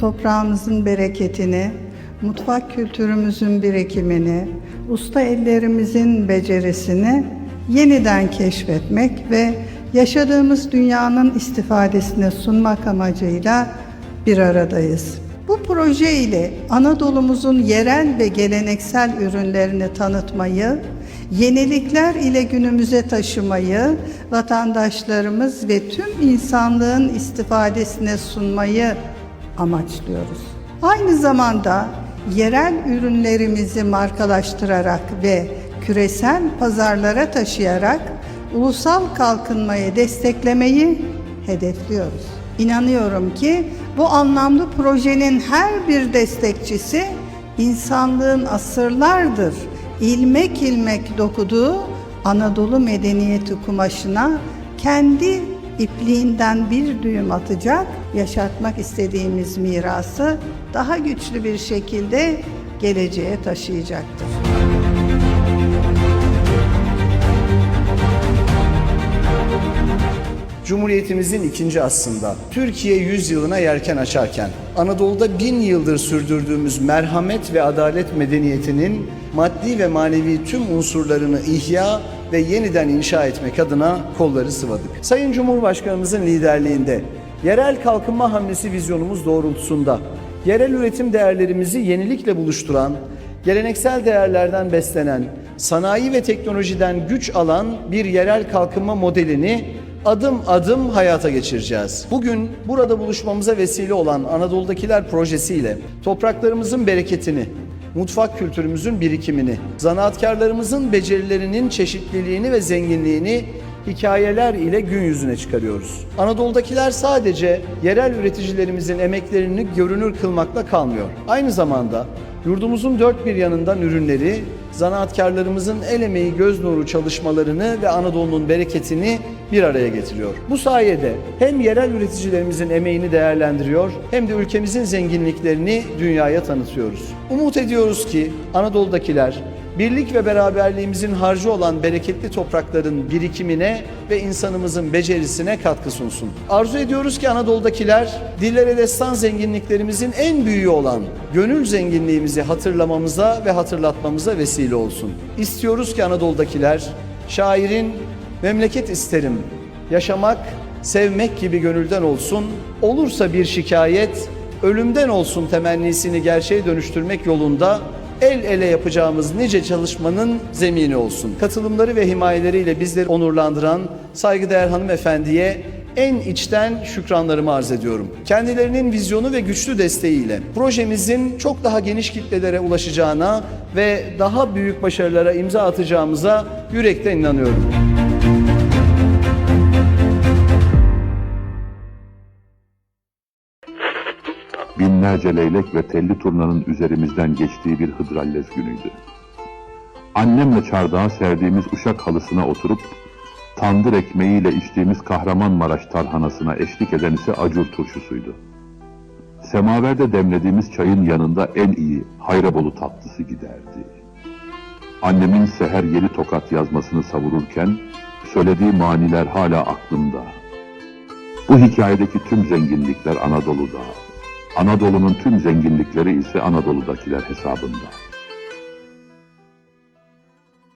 toprağımızın bereketini, mutfak kültürümüzün birikimini, usta ellerimizin becerisini yeniden keşfetmek ve yaşadığımız dünyanın istifadesine sunmak amacıyla bir aradayız. Bu proje ile Anadolu'muzun yerel ve geleneksel ürünlerini tanıtmayı, yenilikler ile günümüze taşımayı, vatandaşlarımız ve tüm insanlığın istifadesine sunmayı amaçlıyoruz. Aynı zamanda yerel ürünlerimizi markalaştırarak ve küresel pazarlara taşıyarak ulusal kalkınmayı desteklemeyi hedefliyoruz. İnanıyorum ki bu anlamlı projenin her bir destekçisi insanlığın asırlardır ilmek ilmek dokuduğu Anadolu medeniyeti kumaşına kendi ipliğinden bir düğüm atacak, yaşatmak istediğimiz mirası daha güçlü bir şekilde geleceğe taşıyacaktır. Cumhuriyetimizin ikinci aslında Türkiye 100 yılına yelken açarken Anadolu'da bin yıldır sürdürdüğümüz merhamet ve adalet medeniyetinin maddi ve manevi tüm unsurlarını ihya ve yeniden inşa etmek adına kolları sıvadık. Sayın Cumhurbaşkanımızın liderliğinde yerel kalkınma hamlesi vizyonumuz doğrultusunda yerel üretim değerlerimizi yenilikle buluşturan, geleneksel değerlerden beslenen, sanayi ve teknolojiden güç alan bir yerel kalkınma modelini adım adım hayata geçireceğiz. Bugün burada buluşmamıza vesile olan Anadolu'dakiler projesiyle topraklarımızın bereketini, mutfak kültürümüzün birikimini, zanaatkarlarımızın becerilerinin çeşitliliğini ve zenginliğini hikayeler ile gün yüzüne çıkarıyoruz. Anadolu'dakiler sadece yerel üreticilerimizin emeklerini görünür kılmakla kalmıyor. Aynı zamanda yurdumuzun dört bir yanından ürünleri, zanaatkarlarımızın el emeği göz nuru çalışmalarını ve Anadolu'nun bereketini bir araya getiriyor. Bu sayede hem yerel üreticilerimizin emeğini değerlendiriyor hem de ülkemizin zenginliklerini dünyaya tanıtıyoruz. Umut ediyoruz ki Anadolu'dakiler birlik ve beraberliğimizin harcı olan bereketli toprakların birikimine ve insanımızın becerisine katkı sunsun. Arzu ediyoruz ki Anadolu'dakiler dillere destan zenginliklerimizin en büyüğü olan gönül zenginliğimizi hatırlamamıza ve hatırlatmamıza vesile olsun. İstiyoruz ki Anadolu'dakiler şairin memleket isterim, yaşamak, sevmek gibi gönülden olsun, olursa bir şikayet, ölümden olsun temennisini gerçeğe dönüştürmek yolunda el ele yapacağımız nice çalışmanın zemini olsun. Katılımları ve himayeleriyle bizleri onurlandıran saygıdeğer hanımefendiye en içten şükranlarımı arz ediyorum. Kendilerinin vizyonu ve güçlü desteğiyle projemizin çok daha geniş kitlelere ulaşacağına ve daha büyük başarılara imza atacağımıza yürekten inanıyorum. Binlerce leylek ve telli turnanın üzerimizden geçtiği bir hıdrallez günüydü. Annemle çardağa serdiğimiz uşak halısına oturup, tandır ekmeğiyle içtiğimiz Kahramanmaraş tarhanasına eşlik eden ise acur turşusuydu. Semaverde demlediğimiz çayın yanında en iyi Hayrabolu tatlısı giderdi. Annemin seher yedi tokat yazmasını savururken, söylediği maniler hala aklımda. Bu hikayedeki tüm zenginlikler Anadolu'da. Anadolu'nun tüm zenginlikleri ise Anadolu'dakiler hesabında.